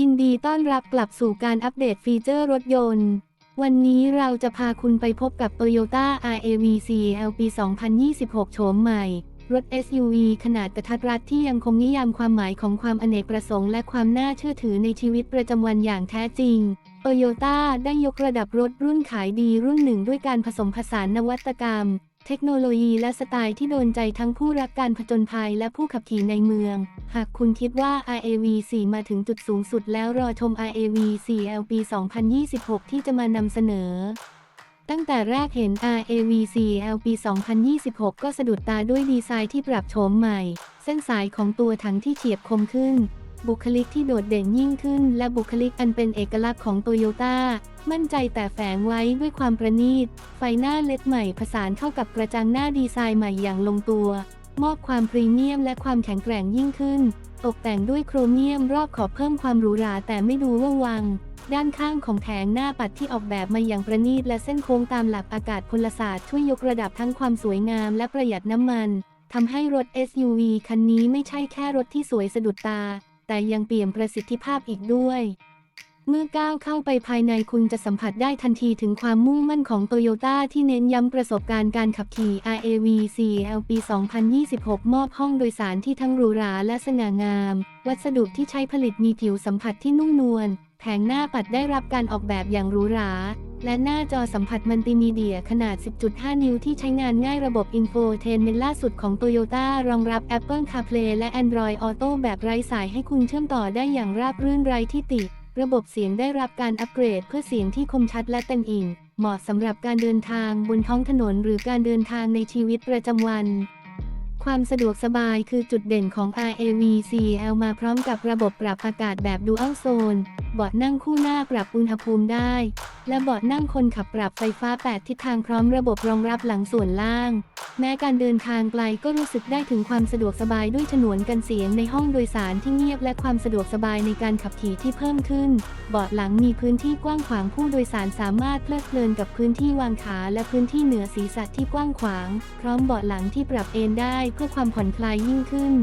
ยินดีต้อนรับกลับสู่การอัปเดตฟีเจอร์รถยนต์ วันนี้เราจะพาคุณไปพบกับ Toyota RAV CL ปี 2026 โฉมใหม่ รถ SUV ขนาดกระทัดรัดที่ยังคงนิยามความหมายของความอเนกประสงค์และความน่าเชื่อถือในชีวิตประจำวันอย่างแท้จริง Toyota ได้ยกระดับรถรุ่นขายดีรุ่นหนึ่งด้วยการผสมผสานนวัตกรรม เทคโนโลยีและสไตล์ที่โดนใจทั้งผู้รักการผจญภัยและผู้ขับขี่ในเมือง หากคุณคิดว่า RAV 4 มาถึงจุดสูงสุดแล้วรอชม RAV 4 LP 2026 ที่จะมานำเสนอ ตั้งแต่แรกเห็น RAV 4 LP 2026 ก็สะดุดตาด้วยดีไซน์ที่ปรับโฉมใหม่ เส้นสายของตัวถังที่เฉียบคมขึ้น บุคลิกที่โดดเด่นยิ่งขึ้น และบุคลิกอันเป็นเอกลักษณ์ของโตโยต้ามั่นใจแต่แฝงไว้ด้วยความประณีต ไฟหน้าเล็ดใหม่ผสานเข้ากับกระจังหน้าดีไซน์ใหม่อย่างลงตัว มอบความพรีเมียมและความแข็งแกร่งยิ่งขึ้น ตกแต่งด้วยโครเมียมรอบขอบเพิ่มความหรูหราแต่ไม่ดูว่อร์วัง ด้านข้างของแผงหน้าปัดที่ออกแบบมาอย่างประณีตและเส้นโค้งตามหลักอากาศพลศาสตร์ช่วยยกระดับทั้งความสวยงามและประหยัดน้ำมันทำให้รถ SUV คันนี้ไม่ใช่แค่รถที่สวยสะดุดตา แต่ยังเปี่ยมประสิทธิภาพอีกด้วย เมื่อก้าวเข้าไปภายในคุณจะสัมผัสได้ทันทีถึงความมุ่งมั่นของโตโยต้าที่เน้นย้ำประสบการณ์การขับขี่ RAV 4 LP 2026 มอบห้องโดยสารที่ทั้งหรูหราและสง่างาม วัสดุที่ใช้ผลิตมีผิวสัมผัสที่นุ่มนวลแผงหน้าปัดได้รับการออกแบบอย่างหรูหรา และหน้าจอสัมผัสมัลติมีเดียขนาด 10.5 นิ้วที่ใช้งานง่ายระบบอินโฟเทนเมนล่าสุดของ Toyota รองรับ Apple CarPlay และ Android Auto แบบไร้สายให้คุณเชื่อมต่อได้อย่างราบรื่นไร้ที่ติ ระบบเสียงได้รับการอัปเกรดเพื่อเสียงที่คมชัดและเต็มอิ่มเหมาะสำหรับการเดินทางบนท้องถนนหรือการเดินทางในชีวิตประจำวันความสะดวกสบายคือจุดเด่นของ RAV CL มาพร้อมกับระบบปรับอากาศแบบ Dual Zone เบาะนั่งคู่หน้าปรับอุณหภูมิได้ และเบาะนั่งคนขับปรับไฟฟ้า 8 ทิศทางพร้อมระบบรองรับหลังส่วนล่าง แม้การเดินทางไกลก็รู้สึกได้ถึงความสะดวกสบายด้วยฉนวนกันเสียงในห้องโดยสารที่เงียบและความสะดวกสบายในการขับขี่ที่เพิ่มขึ้น เบาะหลังมีพื้นที่กว้างขวางผู้โดยสารสามารถเพลิดเพลินกับพื้นที่วางขาและพื้นที่เหนือศีรษะที่กว้างขวาง พร้อมเบาะหลังที่ปรับเอนได้เพื่อความผ่อนคลายยิ่งขึ้น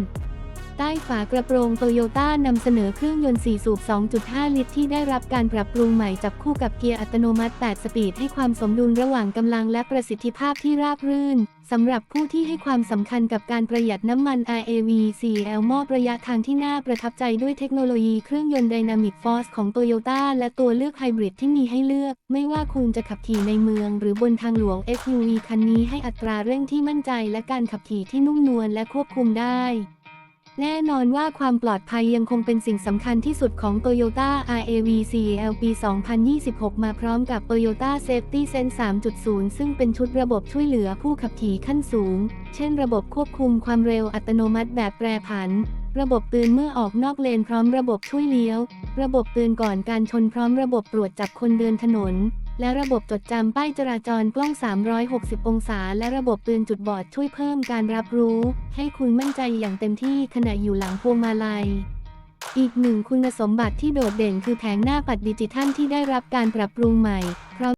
ใต้ฝากระโปรงโตโยต้านำเสนอเครื่องยนต์ 4 สูบ 2.5 ลิตร ที่ได้รับการปรับปรุงใหม่จับคู่กับเกียร์อัตโนมัติ 8 สปีดให้ความสมดุลระหว่างกำลังและประสิทธิภาพที่ราบรื่นสำหรับผู้ที่ให้ความสำคัญกับการประหยัดน้ำมัน RAV 4L มอบระยะทางที่น่าประทับใจด้วยเทคโนโลยีเครื่องยนต์ Dynamic Force ของ Toyota และตัวเลือกไฮบริดที่มีให้เลือก ไม่ว่าคุณจะขับขี่ในเมือง หรือบนทางหลวง SUV คันนี้ให้อัตราเร่งที่มั่นใจ และการขับขี่ที่นุ่มนวลและควบคุมได้ แน่นอนว่าความปลอดภัยยังคงเป็นสิ่งสำคัญที่สุดของ Toyota RAV CL ปี 2026 มาพร้อมกับ Toyota Safety Sense 3.0 ซึ่งเป็นชุดระบบช่วยเหลือผู้ขับขี่ขั้นสูง เช่นระบบควบคุมความเร็วอัตโนมัติแบบแปรผัน ระบบเตือนเมื่อออกนอกเลนพร้อมระบบช่วยเลี้ยว ระบบเตือนก่อนการชนพร้อมระบบตรวจจับคนเดินถนน และระบบจดจำป้ายจราจรกล้อง 360 องศา และระบบเตือนจุดบอดช่วยเพิ่มการรับรู้ ให้คุณมั่นใจอย่างเต็มที่ขณะอยู่หลังพวงมาลัยอีกหนึ่งคุณสมบัติที่โดดเด่นคือแผงหน้าปัดดิจิทัลที่ได้รับการปรับปรุงใหม่พร้อม